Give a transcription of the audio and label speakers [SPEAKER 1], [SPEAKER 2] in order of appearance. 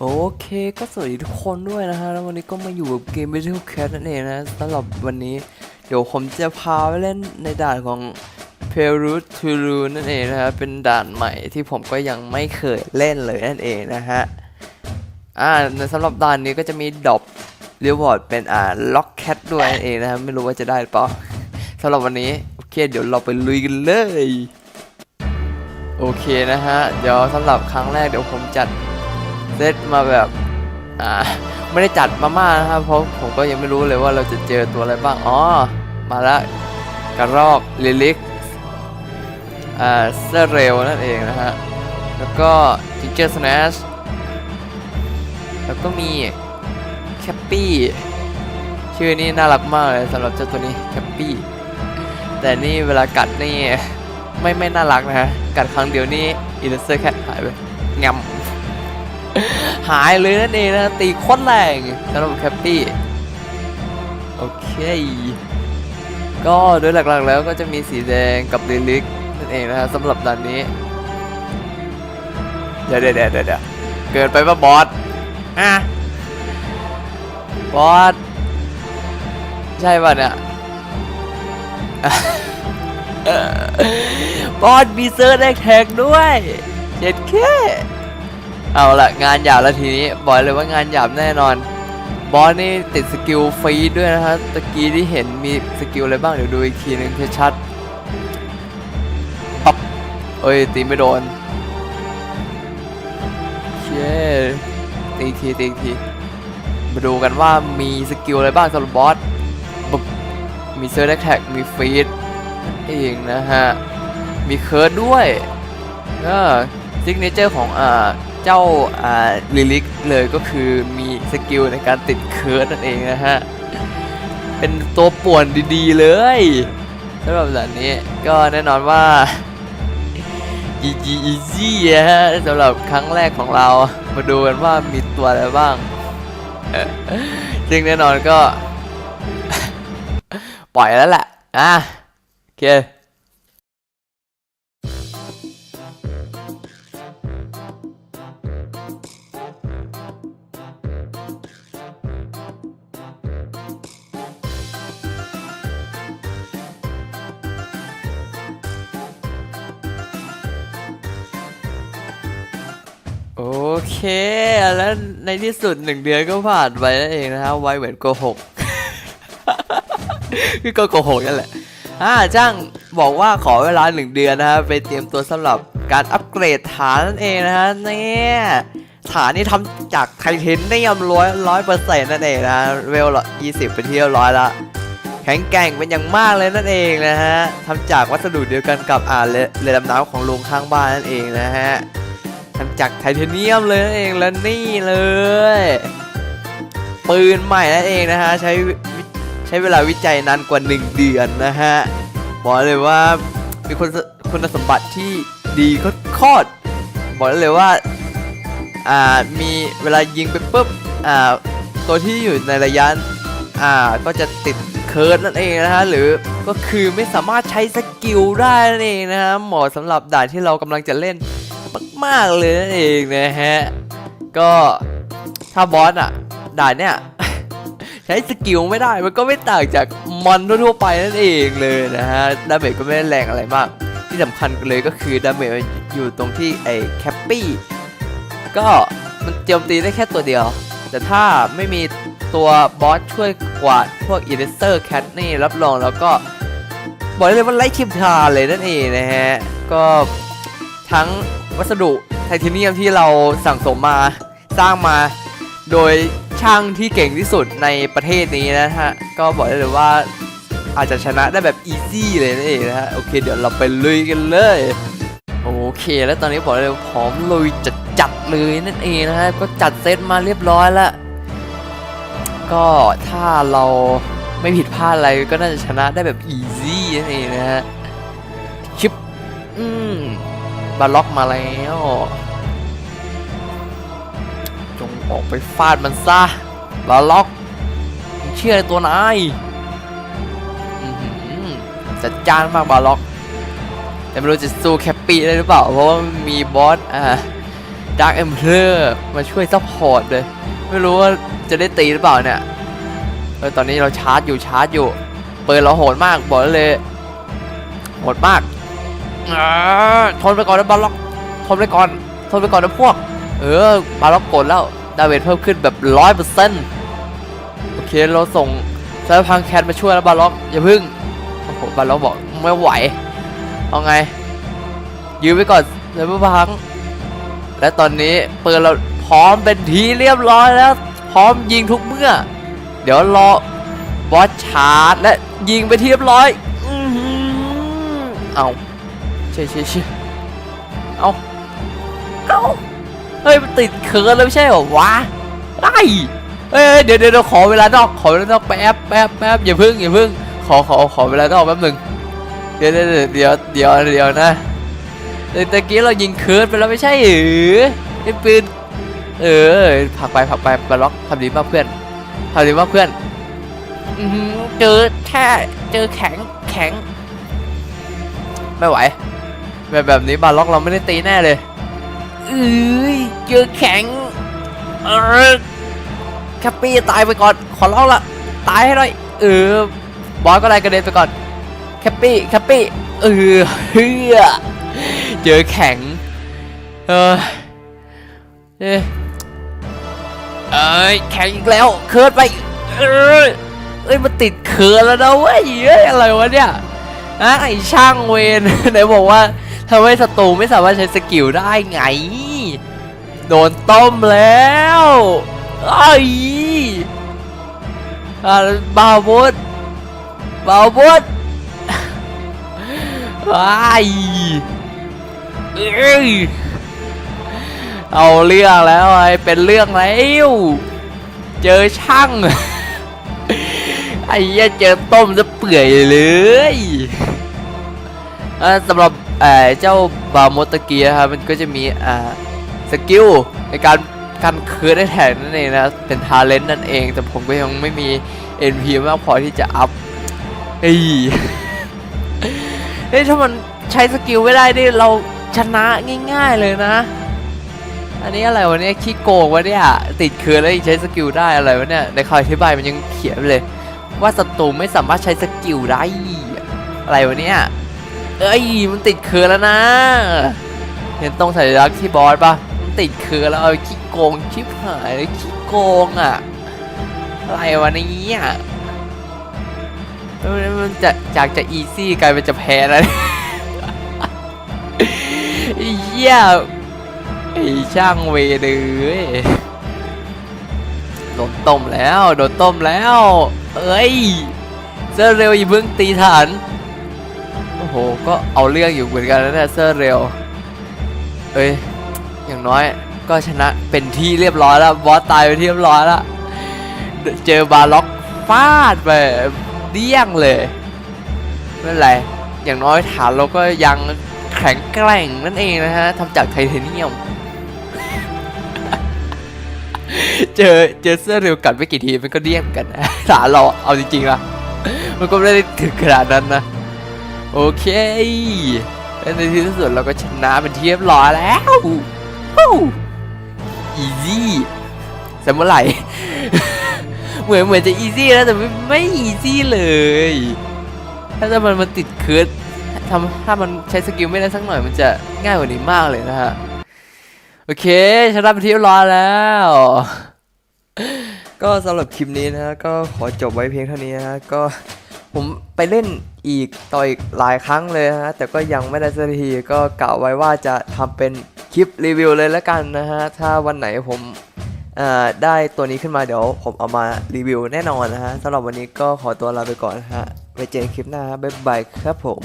[SPEAKER 1] โอเคก็สวัสดีทุกคนด้วยนะฮะ แล้ววันนี้ก็มาอยู่กับเกม Battle Cat นั่นเองนะสำหรับวันนี้ เดี๋ยวผมจะพาไปเล่นในด่านของ p e r u t u r u นั่นเองนะครับเป็นด่านใหม่ที่ผมก็ยังไม่เคยเล่นเลยนั่นเองนะฮะ อ่าสำหรับด่านนี้ก็จะมีดอปเรียวอร์ดเป็นอ่าล็อกแคทด้วยนั่นเองนะครับไม่รู้ว่าจะได้หรือเปล่าสำหรับวันนี้ โอเค เดี๋ยวเราไปลุยกันเลย โอเคนะฮะ เดี๋ยวสำหรับครั้งแรกเดี๋ยวผมจัด เซตมาแบบอ่าไม่ได้จัดมามากนะครับเพราะผมก็ยังไม่รู้เลยว่าเราจะเจอตัวอะไรบ้างอ๋อมาล้วกระรอกลิลิกอ่าเซเรลนั่นเองนะฮะแล้วก็จิงเจอร์สแนชแล้วก็มีแคปปี้ชื่อนี้น่ารักมากเลยสำหรับเจ้าตัวนี้แคปปี้แต่นี่เวลากัดนี่ไม่ไม่น่ารักนะฮะกัดครั้งเดียวนี่อินเซอร์แคทหายไปงำ หายเลยนั่นเองนะตีโคตรแรงสำหรับแคปปี้โอเค ก็โดยหลักๆแล้วก็จะมีสีแดงกับลิลิกนั่นเองนะฮะสำหรับด่านนี้ เดี๋ยวเดี๋ยวเดี๋ยวเดะเกินไปป่ะบอสอะบอสใช่ป่ะเนี่ยบอสมีเซอร์แดกแท็กด้วยเจ็ดแค่ เอาละงานหยาบแล้วทีนี้บอกเลยว่างานหยาบแน่นอน บอสนี่ติดสกิลฟรีดด้วยนะฮะตะกี้ที่เห็นมีสกิลอะไรบ้างเดี๋ยวดูอีกทีหนึงชัดๆปับเอ้ยตีไม่โดนเช่ตีอีกทีตีอีกทีมาดูกันว่ามีสกิลอะไรบ้างสำหรับบอสปุ๊บมีเซอร์แท็กมีฟรีดเองนะฮะ มีเคิร์ดด้วยก็ซิกเนเจอร์ของอ่า เจ้าลิลิกเลยก็คือมีสกิลในการติดเคิร์ดนั่นเองนะฮะ เป็นตัวป่วนดีๆเลยสำหรับแบบนี้ก็แน่นอนว่า easy easy ฮะสำหรับครั้งแรกของเรามาดูกันว่ามีตัวอะไรบ้างซึ่งแน่นอนก็ ปล่อยแล้วแหละอะโอเค เค แล้วในที่สุดหนึ่งเดือนก็ผ่านไปนั่นเองนะครับไวเหมือนโกหกคือก็โกหกนั่นแหละอ่าจ้างบอกว่าขอเวลาหนึ่งเดือนนะครับไปเตรียมตัวสำหรับการอัปเกรดฐานนั่นเองนะฮะเนี่ยฐานนี่ทำจากไทเทเนียมร้อยร้อยเปอร์เซ็นต์นั่นเองนะเวลละยี่สิบเป็นที่เรียบร้อยละแข็งแกร่งเป็นอย่างมากเลยนั่นเองนะฮะทำจากวัสดุเดียวกันกับอ่าเรือเรือดำน้ำของลุงข้างบ้านนั่นเองนะฮะ ทำจากไทเทเนียมเลยนั่นเองและนี่เลย ปืนใหม่นั่นเองนะฮะใช้ใช้เวลาวิจัยนานกว่า 1 เดือนนะฮะบอกเลยว่ามีคุณคุณสมบัติที่ดีโคตรบอกได้เลยว่าอ่ามีเวลายิงไปปุ๊บอ่าตัวที่อยู่ในระยะอ่าก็จะติดเคิร์ดนั่นเองนะฮะหรือก็คือไม่สามารถใช้สกิลได้นั่นเองนะฮะเหมาะสำหรับด่านที่เรากำลังจะเล่น มากๆเลยนั่นเองนะฮะ ก็ถ้าบอสอะด่านเนี้ยใช้สกิลไม่ได้ มันก็ไม่ต่างจากมอนทั่วๆไปนั่นเองเลยนะฮะ ดาเมจก็ไม่ได้แรงอะไรมาก ที่สำคัญเลยก็คือดาเมจมันอยู่ตรงที่ไอ้แคปปี้ก็มันโจมตีได้แค่ตัวเดียว แต่ถ้าไม่มีตัวบอสช่วยกวาดพวกอีเลสเตอร์แคทนี่รับรองแล้วก็ บอกได้เลยว่าไล่คิมทาเลยนั่นเองนะฮะ ก็ทั้ง วัสดุไทเทเนียมที่เราสั่งสมมาสร้างมาโดยช่างที่เก่งที่สุดในประเทศนี้นะฮะ ก็บอกได้เลยว่าอาจจะชนะได้แบบอีซี่เลยนั่นเองนะฮะ โอเค เดี๋ยวเราไปลุยกันเลย โอเค แล้วตอนนี้บอกเลยพร้อมลุยจัดจัดเลยนั่นเองนะฮะ ก็จัดเซตมาเรียบร้อยแล้ว ก็ถ้าเราไม่ผิดพลาดอะไรก็น่าจะชนะได้แบบอีซี่นั่นเองนะฮะ ชิป อืม บาล็อกมาแล้ว จงออกไปฟาดมันซะบาล็อกเชื่อในตัวนายจัดจ้านมากบาล็อก แต่ไม่รู้จะสู้แคปปี้ได้หรือเปล่า เพราะว่ามีบอสอ่าดาร์ e เอ็มเพลอร์มาช่วยซัพพอร์ตเลย ไม่รู้ว่าจะได้ตีหรือเปล่าเนี่ยเออตอนนี้เราชาร์จอยู่ชาร์จอยู่ เปิดเราโหดมากบอกเลยโหดมาก อ่าทนไปก่อนนะบาล็อกทนไปก่อนทนไปก่อนนะพวก เออบาล็อกกดแล้วดาเมจเพิ่มขึ้นแบบร้อยเปอร์เซ็นต์โอเคเราส่งไซเบอร์พังแคทมาช่วยแล้วบาล็อกอย่าพึ่งโอ้โหบาล็อกบอกไม่ไหวเอาไง ยืมไปก่อนไซเบอร์พังและตอนนี้ปืนเราพร้อมเป็นทีเรียบร้อยแล้ว พร้อมยิงทุกเมื่อ เดี๋ยวรอบอสชาร์จและยิงไปที่เรียบร้อยอื้อหือเอา เช่เช่เช่เอาเอาเฮ้ยมันติดเคิร์นแล้วไม่ใช่เหรอวะไอ้เฮ้ยเดี๋ยวเดี๋ยวเดี๋ยวขอเวลานอกขอเวลานอกแป๊บแป๊บแป๊บอย่าพึ่งอย่าพึ่งขอขอขอเวลานอกแป๊บหนึ่งเดี๋ยวเดี๋ยวเดี๋ยวเดี๋ยวเดี๋ยวนะแต่ตะกี้เรายิงเคิร์นไปแล้วไม่ใช่หรือไอ้ปืนเออผักไปผักไปบล็อกทำดีมากเพื่อนทำดีมากเพื่อนอื้อหือเจอแท้เจอแข็งแข็งไม่ไหว แบบแบบนี้บาล็อกเราไม่ได้ตีแน่เลยเอ้ยเจอแข็งเออแคปปี้ตายไปก่อน ขอร้องละตายให้หน่อยเออบอสก็ได้กระเด็นไปก่อนแคปปี้แคปปี้เออเฮือเจอแข็งเออเอ้ยแข็งอีกแล้วเคิร์ดไปเอ้ยเอ้ยมันติดเคิร์ดแล้วนะเว้ยเอ้ยอะไรวะเนี่ยอะไอช่างเวนไหนบอกว่า ทำให้ศัตรูไม่สามารถใช้สกิลได้ไง โดนต้มแล้วไอ้อาบาบดบาบดไอ้เอาเรื่องแล้วไอ้เป็นเรื่องแล้วเจอช่างไอ้เหี้ยเจอต้มจะเปื่อยเลยสำหรับ เอ่อเจ้าบาโมตะเกียครับมันก็จะมีอ่าสกิลในการการคืนได้แทนนั่นเองนะ เป็นทาเลนต์นั่นเอง แต่ผมก็ยังไม่มี NP มากพอที่จะอัพเฮ้ยเฮ้ยถ้ามันใช้สกิลไม่ได้นี่เราชนะง่าย ๆเลยนะ อันนี้อะไรวะเนี่ยขี้โกงวะเนี่ยติดคือแล้วยังใช้สกิลได้อะไรวะเนี่ยในคำอธิบายมันยังเขียนเลย ว่าศัตรูไม่สามารถใช้สกิลได้อะไรวะเนี่ย เอ้ยมันติดเคือแล้วนะ เห็นตรงสัญลักษณ์ที่บอสปะมันติดเคือแล้วเอาขี้โกงชิบหายเลยขี้โกงอะอะไรวะเนี่ยเอ้ยมันจะจากจะอีซี่กลายเป็นจะแพ้แล้วเหี้ยไอช่างเวรเลยโดนต้มแล้ว โดนต้มแล้ว เอ้ยเซอร์เร็วอย่าเพิ่งตีฐาน อ้โห ก็เอาเรื่องอยู่เหมือนกันนะเนี่ยเซอร์เร็วเอ้ย อย่างน้อยก็ชนะเป็นที่เรียบร้อยแล้ว บอสตายไปที่เรียบร้อยแล้ว เจอบาล็อกฟาดไปเดี้ยงเลยไม่เป็นไร อย่างน้อยฐานเราก็ยังแข็งแกร่งนั่นเองนะฮะทำจากไทเทเนียม เจอเจอเสื้อเร็วกัดไม่กี่ทีมันก็เดี้ยงกันฐานเราเอาจริงๆนะมันก็ไม่ได้ถึงขนาดนั้นนะ โอเคในที่สุดเราก็ชนะเป็นที่เรียบร้อยแล้วอีซี่สมัยไหร่ เหมือนเหมือนจะอีซี่แล้วแต่ไม่ไม่อีซี่เลย ถ้ามันมันติดคิร์ดทำถ้ามันใช้สกิลไม่ได้สักหน่อยมันจะง่ายกว่านี้มากเลยนะฮะ โอเคชนะเป็นที่เรียบร้อยแล้วก็สำหรับคลิปนี้นะฮะก็ขอจบไว้เพียงเท่านี้นะฮะก็ผมไปเล่น อีกต่ออีกหลายครั้งเลยฮะแต่ก็ยังไม่ได้สักทีก็กะไว้ว่าจะทำเป็นคลิปรีวิวเลยแล้วกันนะฮะถ้าวันไหนผมได้ตัวนี้ขึ้นมาเดี๋ยวผมเอามารีวิวแน่นอนนะฮะสำหรับวันนี้ก็ขอตัวลาไปก่อนนะฮะไปเจอกันคลิปหน้าฮะบ๊ายบายครับผม